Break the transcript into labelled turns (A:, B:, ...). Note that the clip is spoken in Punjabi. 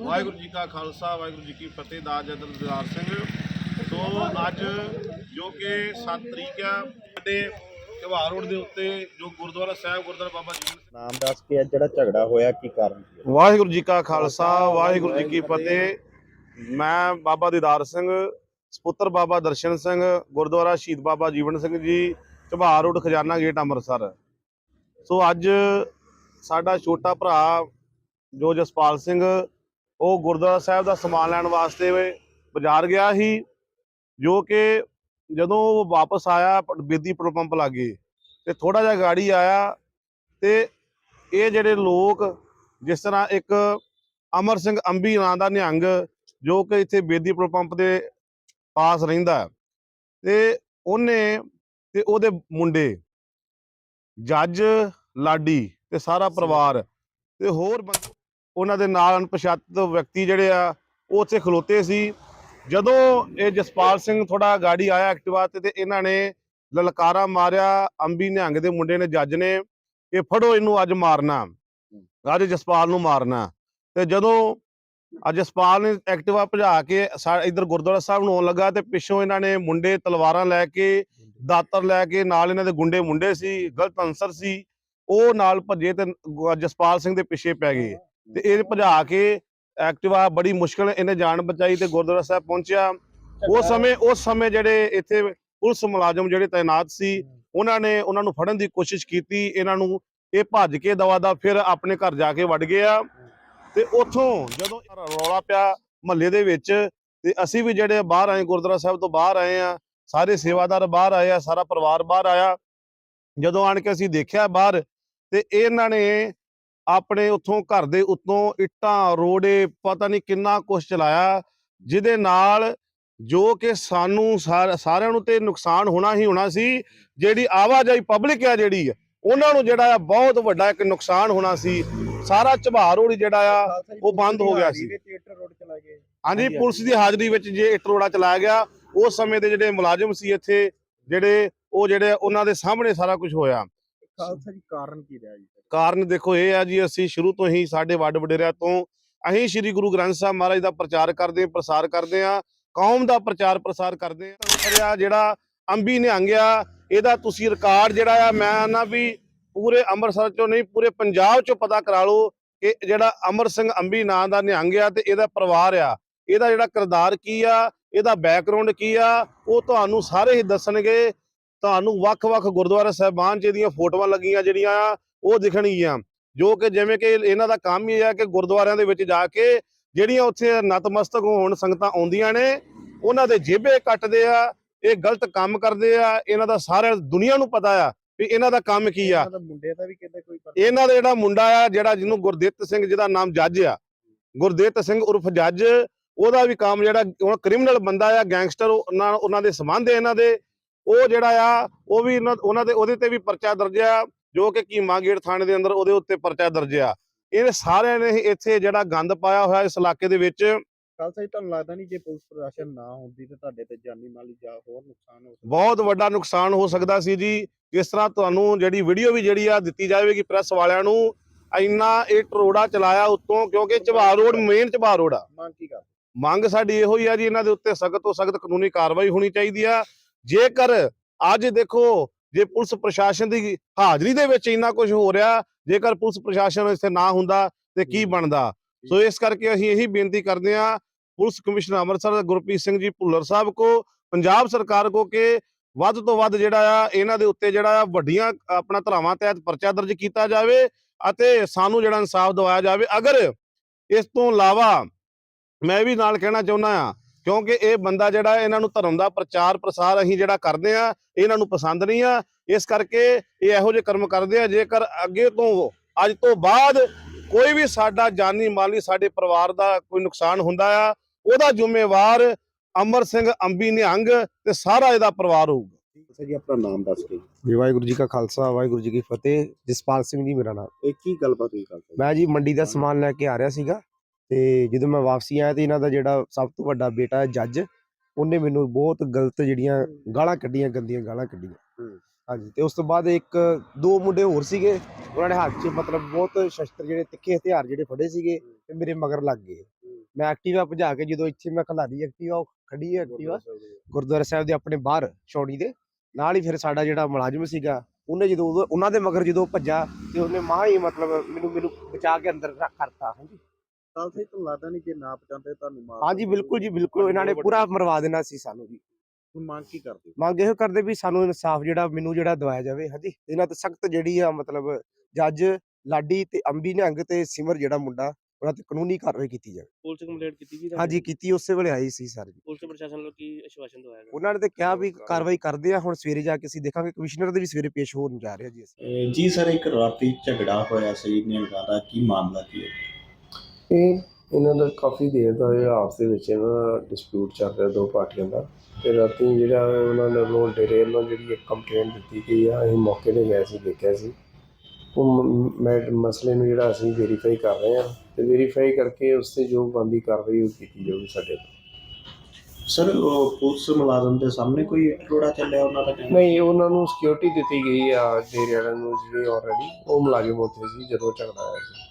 A: ਵਾਹਿਗੁਰੂ ਜੀ ਕਾ ਖਾਲਸਾ ਵਾਹਿਗੁਰੂ ਜੀ ਕੀ ਫਤਿਹ ਦਾ ਜਦਰ ਦਿਦਾਰ ਸਿੰਘ। ਸੋ ਅੱਜ ਜੋ ਕਿ 7 ਤਰੀਕ ਆ ਸਾਡੇ ਘਵਾਰ ਰੋਡ ਦੇ ਉੱਤੇ ਜੋ ਗੁਰਦੁਆਰਾ ਸਾਹਿਬ ਗੁਰਦੁਆਰਾ ਬਾਬਾ ਸਿੰਘ
B: ਨਾਮ ਦੱਸ ਕੇ ਇਹ ਜਿਹੜਾ ਝਗੜਾ ਹੋਇਆ ਕੀ ਕਾਰਨ ਸੀ?
A: ਵਾਹਿਗੁਰੂ ਜੀ ਕਾ ਖਾਲਸਾ ਵਾਹਿਗੁਰੂ ਜੀ ਕੀ ਫਤਿਹ। ਮੈਂ ਬਾਬਾ ਦੀਦਾਰ ਸਿੰਘ ਸਪੁੱਤਰ ਬਾਬਾ ਦਰਸ਼ਨ ਸਿੰਘ ਗੁਰਦੁਆਰਾ ਸ਼ਹੀਦ Baba Jeevan Singh ji Jhabar road Khazana gate Amritsar. So ਅੱਜ ਸਾਡਾ ਛੋਟਾ ਭਰਾ ਜੋ ਜਸਪਾਲ ਸਿੰਘ ਉਹ ਗੁਰਦੁਆਰਾ ਸਾਹਿਬ ਦਾ ਸਮਾਨ ਲੈਣ ਵਾਸਤੇ ਬਾਜ਼ਾਰ ਗਿਆ ਸੀ ਜੋ ਕਿ ਜਦੋਂ ਉਹ ਵਾਪਸ ਆਇਆ ਬੇਦੀ ਪੈਟਰੋਲ ਪੰਪ ਲਾਗੇ ਤੇ ਥੋੜਾ ਜਿਹਾ ਗਾੜੀ ਆਇਆ ਤੇ ਇਹ ਜਿਹੜੇ ਲੋਕ ਜਿਸ ਤਰ੍ਹਾਂ ਇੱਕ ਅਮਰ ਸਿੰਘ ਅੰਬੀ ਨਾਂ ਦਾ ਨਿਹੰਗ ਜੋ ਕਿ ਇੱਥੇ ਬੇਦੀ ਪੈਟਰੋਲ ਪੰਪ ਦੇ ਪਾਸ ਰਹਿੰਦਾ ਤੇ ਉਹਨੇ ਤੇ ਉਹਦੇ ਮੁੰਡੇ ਜੱਜ ਲਾਡੀ ਤੇ ਸਾਰਾ ਪਰਿਵਾਰ ਤੇ ਹੋਰ ਬੰਦੇ ਉਹਨਾਂ ਦੇ ਨਾਲ ਅਣਪਛਾਤ ਵਿਅਕਤੀ ਜਿਹੜੇ ਆ, ਉਹ ਉੱਥੇ ਖਲੋਤੇ ਸੀ। ਜਦੋਂ ਇਹ ਜਸਪਾਲ ਸਿੰਘ ਥੋੜਾ ਗਾੜੀ ਆਇਆ ਐਕਟਿਵਾ ਤੇ ਤੇ ਇਹਨਾਂ ਨੇ ਲਲਕਾਰਾ ਮਾਰਿਆ, ਅੰਬੀ ਨਿਹੰਗ ਦੇ ਮੁੰਡੇ ਨੇ, ਜੱਜ ਨੇ। ਕਿ ਫੜੋ ਇਹਨੂੰ ਅੱਜ ਮਾਰਨਾ। ਅੱਜ ਜਸਪਾਲ ਨੂੰ ਮਾਰਨਾ। ਤੇ ਜਦੋਂ ਅੱਜ ਜਸਪਾਲ ਨੇ ਐਕਟਿਵਾ ਭਜਾ ਕੇ ਸਾ- ਇੱਧਰ ਗੁਰਦੁਆਰਾ ਸਾਹਿਬ ਨੂੰ ਆਉਣ ਲੱਗਾ ਤੇ ਪਿੱਛੋਂ ਇਹਨਾਂ ਨੇ ਮੁੰਡੇ ਤਲਵਾਰਾਂ ਲੈ ਕੇ, ਦਾਤਰ ਲੈ ਕੇ, ਨਾਲ ਇਹਨਾਂ ਦੇ ਗੁੰਡੇ ਮੁੰਡੇ ਸੀ, ਗਲਤ ਅਨਸਰ ਸੀ। ਉਹ ਨਾਲ ਭੱਜੇ ਤੇ ਜਸਪਾਲ ਸਿੰਘ ਦੇ ਪਿੱਛੇ ਪੈ ਗਏ। ਤੇ ਇਹ ਭਜਾ ਕੇ ਐਕਟਿਵਾ ਬੜੀ ਮੁਸ਼ਕਲ ਇਹਨੇ ਜਾਨ ਬਚਾਈ ਤੇ ਗੁਰਦੁਆਰਾ ਸਾਹਿਬ ਪਹੁੰਚਿਆ। ਉਸ ਸਮੇਂ ਉਸ ਸਮੇਂ ਜਿਹੜੇ ਇੱਥੇ ਪੁਲਿਸ ਮੁਲਾਜ਼ਮ ਜਿਹੜੇ ਤਾਇਨਾਤ ਸੀ ਉਹਨਾਂ ਨੇ ਉਹਨਾਂ ਨੂੰ ਫੜਨ ਦੀ ਕੋਸ਼ਿਸ਼ ਕੀਤੀ। ਇਹਨਾਂ ਨੂੰ ਇਹ ਭੱਜ ਕੇ ਦਵਾ ਦਾ ਫਿਰ ਆਪਣੇ ਘਰ ਜਾ ਕੇ ਵੜ ਗਏ ਆ ਤੇ ਉੱਥੋਂ ਜਦੋਂ ਰੌਲਾ ਪਿਆ ਮਹੱਲੇ ਦੇ ਵਿੱਚ ਤੇ ਅਸੀਂ ਵੀ ਜਿਹੜੇ ਬਾਹਰ ਆਏ ਗੁਰਦੁਆਰਾ ਸਾਹਿਬ ਤੋਂ ਬਾਹਰ ਆਏ ਆ ਸਾਰੇ ਸੇਵਾਦਾਰ ਬਾਹਰ ਆਏ ਆ ਸਾਰਾ ਪਰਿਵਾਰ ਬਾਹਰ ਆਇਆ। ਜਦੋਂ ਆਣ ਕੇ ਅਸੀਂ ਦੇਖਿਆ ਬਾਹਰ ਤੇ ਇਹਨਾਂ ਨੇ ਆਪਣੇ ਉੱਥੋਂ ਘਰ ਦੇ ਉੱਤੋਂ ਇੱਟਾਂ ਰੋੜੇ ਪਤਾ ਨਹੀਂ ਕਿੰਨਾ ਕੁਛ ਚਲਾਇਆ ਜਿਹਦੇ ਨਾਲ ਜੋ ਕਿ ਸਾਨੂੰ ਸਾਰ- ਸਾਰਿਆਂ ਨੂੰ ਤੇ ਨੁਕਸਾਨ ਹੋਣਾ ਹੀ ਹੋਣਾ ਸੀ ਜਿਹੜੀ ਆਵਾਜਾਈ ਪਬਲਿਕ ਆ ਜਿਹੜੀ ਉਹਨਾਂ ਨੂੰ ਜਿਹੜਾ ਆ ਬਹੁਤ ਵੱਡਾ ਇੱਕ ਨੁਕਸਾਨ ਹੋਣਾ ਸੀ। ਸਾਰਾ ਝਬਾਰ ਰੋਡ ਜਿਹੜਾ ਆ ਉਹ ਬੰਦ ਹੋ ਗਿਆ ਸੀ। ਹਾਂਜੀ, ਪੁਲਿਸ ਦੀ ਹਾਜ਼ਰੀ ਵਿੱਚ ਜੇ ਇੱਟ ਰੋੜਾ ਚਲਾਇਆ ਗਿਆ ਉਸ ਸਮੇਂ ਦੇ ਜਿਹੜੇ ਮੁਲਾਜ਼ਮ ਸੀ ਇੱਥੇ ਜਿਹੜੇ ਉਹ ਜਿਹੜੇ ਉਹਨਾਂ ਦੇ ਸਾਹਮਣੇ ਸਾਰਾ ਕੁਝ ਹੋਇਆ।
B: ਖਾਲਸਾ ਜੀ ਕਾਰਨ ਕੀ ਰਿਹਾ ਜੀ
A: ਕਾਰਨ ਦੇਖੋ ਇਹ ਆ ਜੀ, ਅਸੀਂ ਸ਼ੁਰੂ ਤੋਂ ਹੀ ਸਾਡੇ ਵੱਡ ਵਡੇਰਿਆਂ ਤੋਂ ਅਸੀਂ ਸ੍ਰੀ ਗੁਰੂ ਗ੍ਰੰਥ ਸਾਹਿਬ ਮਹਾਰਾਜ ਦਾ ਪ੍ਰਚਾਰ ਕਰਦੇ ਹਾਂ, ਪ੍ਰਸਾਰ ਕਰਦੇ ਆ ਕੌਮ ਦਾ ਪ੍ਰਚਾਰ ਪ੍ਰਸਾਰ ਕਰਦੇ ਆ ਜਿਹੜਾ ਅੰਬੀ ਨਿਹੰਗਿਆ ਇਹਦਾ ਤੁਸੀਂ ਰਿਕਾਰਡ ਜਿਹੜਾ ਆ, ਮੈਂ ਨਾ ਵੀ ਪੂਰੇ ਅੰਮ੍ਰਿਤਸਰ ਚੋਂ ਨਹੀਂ, ਪੂਰੇ ਪੰਜਾਬ ਚੋਂ ਪਤਾ ਕਰਾ ਲਓ ਕਿ ਜਿਹੜਾ ਅਮਰ ਸਿੰਘ ਅੰਬੀ ਨਾਂ ਦਾ ਨਿਹੰਗ ਆ ਤੇ ਇਹਦਾ ਪਰਿਵਾਰ ਆ। ਇਹਦਾ ਜਿਹੜਾ ਕਿਰਦਾਰ ਕੀ ਆ, ਇਹਦਾ ਬੈਕਗ੍ਰਾਉਂਡ ਕੀ ਆ, ਉਹ ਤੁਹਾਨੂੰ ਸਾਰੇ ਹੀ ਦੱਸਣਗੇ। ਤੁਹਾਨੂੰ ਵੱਖ-ਵੱਖ ਗੁਰਦੁਆਰਾ ਸਾਹਿਬਾਨ ਚ ਇਹਦੀਆਂ ਫੋਟੋਆਂ ਲੱਗੀਆਂ ਜਿਹੜੀਆਂ ਆ ਉਹ ਦਿਖਣਗੀਆਂ। ਜੋ ਕਿ ਜਿਵੇਂ ਕਿ ਇਹਨਾਂ ਦਾ ਕੰਮ ਹੀ ਹੈ ਕਿ ਗੁਰਦੁਆਰਿਆਂ ਦੇ ਵਿੱਚ ਜਾ ਕੇ ਜਿਹੜੀਆਂ ਉੱਥੇ ਨਤਮਸਤਕ ਹੋਣ ਸੰਗਤਾਂ ਆਉਂਦੀਆਂ ਨੇ ਉਹਨਾਂ ਦੇ ਜੇਬੇ ਕੱਟਦੇ ਆ ਇਹ ਗਲਤ ਕੰਮ ਕਰਦੇ ਆ ਇਹਨਾਂ ਦਾ ਸਾਰਾ ਦੁਨੀਆ ਨੂੰ ਪਤਾ ਆ ਵੀ ਇਹਨਾਂ ਦਾ ਕੰਮ ਕੀ ਆ।
B: ਇਹਨਾਂ ਦਾ ਮੁੰਡੇ ਦਾ ਵੀ ਕਿਤੇ ਕੋਈ ਪਤਾ।
A: ਇਹਨਾਂ ਦਾ ਜਿਹੜਾ ਮੁੰਡਾ ਆ ਜਿਹੜਾ ਜਿਹਨੂੰ ਗੁਰਦਿੱਤ ਸਿੰਘ ਜਿਹਦਾ ਨਾਮ ਜੱਜ ਆ ਗੁਰਦਿੱਤ ਸਿੰਘ ਉਰਫ ਜੱਜ ਉਹਦਾ ਵੀ ਕੰਮ ਜਿਹੜਾ ਉਹ ਕ੍ਰਿਮੀਨਲ ਬੰਦਾ ਆ ਗੈਂਗਸਟਰ ਉਹਨਾਂ ਉਹਨਾਂ ਦੇ ਸੰਬੰਧ ਇਹਨਾਂ ਦੇ। ਉਹ ਜਿਹੜਾ ਆ ਉਹ ਵੀ ਉਹਨਾਂ ਦੇ ਉਹਦੇ ਤੇ ਵੀ ਪਰਚਾ ਦਰਜ ਆ ਜੋ ਕਿ ਕੀਮਾ ਗੇਟ ਥਾਣੇ ਦੇ ਅੰਦਰ ਉਹਦੇ ਉੱਤੇ ਪਰਚਾ ਦਰਜ ਆ। ਇਹ ਸਾਰਿਆਂ ਨੇ ਇੱਥੇ ਜਿਹੜਾ ਗੰਦ ਪਾਇਆ ਹੋਇਆ ਇਸ ਇਲਾਕੇ ਦੇ ਵਿੱਚ।
B: ਖਾਲਸਾ ਜੀ ਤੁਹਾਨੂੰ ਲੱਗਦਾ ਨਹੀਂ ਜੇ ਪੁਲਿਸ ਪ੍ਰਸ਼ਾਸਨ ਨਾ ਹੁੰਦੀ ਤੇ ਤੁਹਾਡੇ ਤੇ ਜਾਨੀ ਮਾਲੀ ਜਾਂ ਹੋਰ ਨੁਕਸਾਨ ਹੋ ਸਕਦਾ?
A: ਬਹੁਤ ਵੱਡਾ ਨੁਕਸਾਨ ਹੋ ਸਕਦਾ ਸੀ ਜੀ। ਇਸ ਤਰ੍ਹਾਂ ਤੁਹਾਨੂੰ ਜਿਹੜੀ ਵੀਡੀਓ ਵੀ ਜਿਹੜੀ ਆ ਦਿੱਤੀ ਜਾਵੇਗੀ ਪ੍ਰੈਸ ਵਾਲਿਆਂ ਨੂੰ ਇੰਨਾ ਇਹ ਟਰੋੜਾ ਚਲਾਇਆ ਉੱਤੋਂ ਕਿਉਂਕਿ Jhabar road main Jhabar road ਆ।
B: ਮੰਗ ਕੀ ਕਰ
A: ਮੰਗ ਸਾਡੀ ਇਹੋ ਹੀ ਆ ਜੀ ਇਹਨਾਂ ਦੇ ਉੱਤੇ ਸਖਤ ਤੋਂ ਸਖਤ ਕਾਨੂੰਨੀ ਕਾਰਵਾਈ ਹੋਣੀ ਚਾਹੀਦੀ ਆ। ਜੇਕਰ ਅੱਜ ਦੇਖੋ ਜੇ ਪੁਲਿਸ ਪ੍ਰਸ਼ਾਸਨ ਦੀ ਹਾਜ਼ਰੀ ਦੇ ਵਿੱਚ ਇੰਨਾ ਕੁਝ ਹੋ ਰਿਹਾ ਜੇਕਰ ਪੁਲਿਸ ਪ੍ਰਸ਼ਾਸਨ ਇੱਥੇ ਨਾ ਹੁੰਦਾ ਤੇ ਕੀ। ਬਣਦਾ ਸੋ ਇਸ ਕਰਕੇ ਅਸੀਂ ਇਹੀ ਬੇਨਤੀ ਕਰਦੇ ਹਾਂ ਪੁਲਿਸ ਕਮਿਸ਼ਨਰ ਅੰਮ੍ਰਿਤਸਰ ਗੁਰਪ੍ਰੀਤ ਸਿੰਘ ਜੀ ਭੁੱਲਰ ਸਾਹਿਬ ਕੋ ਪੰਜਾਬ ਸਰਕਾਰ ਕੋ ਕਿ ਵੱਧ ਤੋਂ ਵੱਧ ਜਿਹੜਾ ਆ ਇਹਨਾਂ ਦੇ ਉੱਤੇ ਜਿਹੜਾ ਆ ਵੱਡੀਆਂ ਆਪਣਾ ਧਰਾਵਾਂ ਤਹਿਤ ਪਰਚਾ ਦਰਜ ਕੀਤਾ ਜਾਵੇ ਅਤੇ ਸਾਨੂੰ ਜਿਹੜਾ ਇਨਸਾਫ ਦਿਵਾਇਆ ਜਾਵੇ ਅਗਰ ਇਸ ਤੋਂ ਇਲਾਵਾ ਮੈਂ ਵੀ ਨਾਲ ਕਹਿਣਾ ਚਾਹੁੰਦਾ ਆ ਕਿਉਂਕਿ ਇਹ ਬੰਦਾ ਜਿਹੜਾ ਇਹਨਾਂ ਨੂੰ ਧਰਮ ਦਾ ਪ੍ਰਚਾਰ ਪ੍ਰਸਾਰ ਅਸੀਂ ਜਿਹੜਾ ਕਰਦੇ ਆ ਇਹਨਾਂ ਨੂੰ ਪਸੰਦ ਨਹੀਂ ਆ। ਇਸ ਕਰਕੇ ਇਹ ਇਹੋ ਜਿਹੇ ਕਰਮ ਕਰਦੇ ਆ ਜੇਕਰ ਅੱਗੇ ਤੋਂ ਅੱਜ ਤੋਂ ਬਾਅਦ ਕੋਈ ਵੀ ਸਾਡਾ ਜਾਨੀ ਮਾਲੀ ਸਾਡੇ ਪਰਿਵਾਰ ਦਾ ਕੋਈ ਨੁਕਸਾਨ ਹੁੰਦਾ ਆ ਉਹਦਾ ਜ਼ਿੰਮੇਵਾਰ ਅਮਰ ਸਿੰਘ ਅੰਬੀ ਨਿਹੰਗ ਤੇ ਸਾਰਾ ਇਹਦਾ ਪਰਿਵਾਰ ਹੋਊਗਾ।
B: ਖਾਲਸਾ ਜੀ ਆਪਣਾ ਨਾਮ ਦੱਸ ਕੇ
C: ਜੀ ਵਾਹਿਗੁਰੂ ਜੀ ਕਾ ਖਾਲਸਾ ਵਾਹਿਗੁਰੂ ਜੀ ਕੀ ਫਤਿਹ। ਜਸਪਾਲ ਸਿੰਘ ਜੀ ਮੇਰਾ ਨਾਮ।
B: ਇਹ ਕੀ ਗੱਲਬਾਤ ਹੋਈ ਖਾਲਸਾ?
C: ਮੈਂ ਜੀ ਮੰਡੀ ਦਾ ਸਮਾਨ ਲੈ ਕੇ ਆ ਰਿਹਾ ਸੀਗਾ। ਤੇ ਜਦੋਂ ਮੈਂ ਵਾਪਸੀ ਆਇਆ ਤੇ ਇਹਨਾਂ ਦਾ ਜਿਹੜਾ ਸਭ ਤੋਂ ਵੱਡਾ ਬੇਟਾ ਹੈ ਜੱਜ ਉਹਨੇ ਮੈਨੂੰ ਬਹੁਤ ਗਲਤ ਜਿਹੜੀਆਂ ਗਾਲਾਂ ਕੱਢੀਆਂ ਗੰਦੀਆਂ ਗਾਲਾਂ ਕੱਢੀਆਂ। ਹਾਂਜੀ ਤੇ ਉਸ ਤੋਂ ਬਾਅਦ ਇੱਕ ਦੋ ਮੁੰਡੇ ਹੋਰ ਸੀਗੇ ਉਹਨਾਂ ਨੇ ਹੱਥ 'ਚ ਮਤਲਬ ਬਹੁਤ ਸ਼ਸਤਰ ਜਿਹੜੇ ਤਿੱਖੇ ਹਥਿਆਰ ਜਿਹੜੇ ਫੜੇ ਸੀਗੇ ਤੇ ਮੇਰੇ ਮਗਰ ਲੱਗ ਗਏ। ਮੈਂ ਐਕਟਿਵਾ ਭਜਾ ਕੇ ਜਦੋਂ ਇੱਥੇ ਮੈਂ ਖਲਾਰੀ ਐਕਟਿਵਾ ਖੜੀ ਹੈ ਐਕਟਿਵਾ ਗੁਰਦੁਆਰਾ ਸਾਹਿਬ ਦੇ। ਆਪਣੇ ਬਾਹਰ ਛਾਉਣੀ ਦੇ ਨਾਲ ਹੀ ਫਿਰ ਸਾਡਾ ਜਿਹੜਾ ਮੁਲਾਜ਼ਮ ਸੀਗਾ ਉਹਨੇ ਜਦੋਂ ਉਹਨਾਂ ਦੇ ਮਗਰ ਜਦੋਂ ਭੱਜਾ ਤੇ ਉਹਨੇ ਮਾਂ ਹੀ ਮਤਲਬ ਮੈਨੂੰ ਮੈਨੂੰ ਬਚਾ ਕੇ ਅੰਦਰ ਰੱਖ- ਕਰਤਾ ਹਾਂਜੀ।
B: ਖਾਲਸਾ ਜੀ ਤੁਹਾਨੂੰ ਲੱਗਦਾ ਨਹੀਂ ਜੇ ਨਾ ਪਹੁੰਚਾਉਂਦੇ ਤੁਹਾਨੂੰ ਮਾਰ
C: ਹਾਂਜੀ ਬਿਲਕੁਲ ਜੀ ਬਿਲਕੁਲ। ਇਹਨਾਂ ਨੇ ਪੂਰਾ ਮਰਵਾ ਦੇਣਾ ਸੀ ਸਾਨੂੰ ਜੀ
B: ਹੁਣ ਮੰਗ ਕੀ ਕਰਦੇ? ਹੋ?
C: ਮੰਗ ਇਹੋ ਕਰਦੇ ਵੀ ਸਾਨੂੰ ਇਨਸਾਫ ਜਿਹੜਾ ਮੈਨੂੰ ਜਿਹੜਾ ਦਵਾਇਆ ਜਾਵੇ ਹਾਂਜੀ। ਇਹਨਾਂ ਤੇ ਸਖਤ ਜਿਹੜੀ ਆ ਮਤਲਬ ਜੱਜ ਲਾਡੀ ਤੇ ਅੰਬੀ ਨਿਹੰਗ ਤੇ ਸਿਮਰ ਜਿਹੜਾ ਮੁੰਡਾ ਉਹਨਾਂ ਤੇ ਕਾਨੂੰਨੀ ਕਾਰਵਾਈ ਕੀਤੀ ਜਾਵੇ।
D: ਪੁਲਿਸ ਕੰਪਲੇਂਟ ਕੀਤੀ ਗਈ
C: ਹਾਂਜੀ ਕੀਤੀ ਉਸੇ ਵੇਲੇ ਆਈ ਸੀ ਸਰ ਜੀ।
D: ਪੁਲਿਸ ਪ੍ਰਸ਼ਾਸਨ ਵੱਲੋਂ ਕੀ ਆਸ਼ਵਾਸਨ ਦਵਾਇਆ ਗਿਆ?
C: ਉਹਨਾਂ ਨੇ ਤੇ ਕਿਹਾ ਵੀ ਕਾਰਵਾਈ ਕਰਦੇ ਆ ਹੁਣ ਸਵੇਰੇ ਜਾ ਕੇ ਅਸੀਂ ਦੇਖਾਂਗੇ ਕਮਿਸ਼ਨਰ ਦੇ ਵੀ ਸਵੇਰੇ ਪੇਸ਼ ਹੋਣ ਜਾ ਰਿਹਾ ਜੀ
E: ਜੀ ਸਰ ਇੱਕ ਰਾਤੀ ਝਗੜਾ ਹੋਇਆ ਸੀ ਨਿਹੰਗਾਂ ਦਾ। ਕੀ ਮਾਮਲਾ ਕੀ ਹੈ?
F: ਇਹ ਇਹਨਾਂ ਦਾ ਕਾਫੀ ਦੇਰ ਦਾ ਇਹ ਆਪਸ ਦੇ ਵਿੱਚ ਇਹਨਾਂ ਦਾ ਡਿਸਪਿਊਟ ਚੱਲ ਰਿਹਾ ਦੋ ਪਾਰਟੀਆਂ ਦਾ। ਤੇ ਰਾਤੀ ਜਿਹੜਾ ਉਹਨਾਂ ਨੇ ਵੱਲੋਂ ਡੇਰੇ ਵੱਲੋਂ ਜਿਹੜੀ ਇੱਕ ਕੰਪਲੇਂਟ ਦਿੱਤੀ ਗਈ ਆ ਅਸੀਂ ਮੌਕੇ ਤੇ ਗਏ ਸੀ ਦੇਖਿਆ ਸੀ। ਉਹ ਮ- ਮਸਲੇ ਨੂੰ ਜਿਹੜਾ ਅਸੀਂ ਵੈਰੀਫਾਈ ਕਰ ਰਹੇ ਹਾਂ ਤੇ ਵੈਰੀਫਾਈ ਕਰਕੇ ਉਸ ਤੇ ਜੋ ਬੰਦੀ ਕਾਰਵਾਈ ਉਹ ਕੀਤੀ ਜਾਊਗੀ ਸਾਡੇ ਤੋਂ
E: ਸਰ ਉਹ ਪੁਲਿਸ ਮੁਲਾਜ਼ਮ ਦੇ ਸਾਹਮਣੇ ਕੋਈ ਟੋੜਾ ਚੱਲਿਆ ਉਹਨਾਂ ਦਾ ਕਹਿਣਾ?
F: ਨਹੀਂ ਉਹਨਾਂ ਨੂੰ ਸਿਕਿਉਰਿਟੀ ਦਿੱਤੀ ਗਈ ਆ ਡੇਰੇ ਵਾਲਿਆਂ ਨੂੰ ਜਿਹੜੇ ਆਲਰੇਡੀ ਉਹ ਮੁਲਾਜ਼ਮ ਉੱਥੇ ਸੀ ਜਦੋਂ ਝਗੜਾ ਆਇਆ ਸੀ।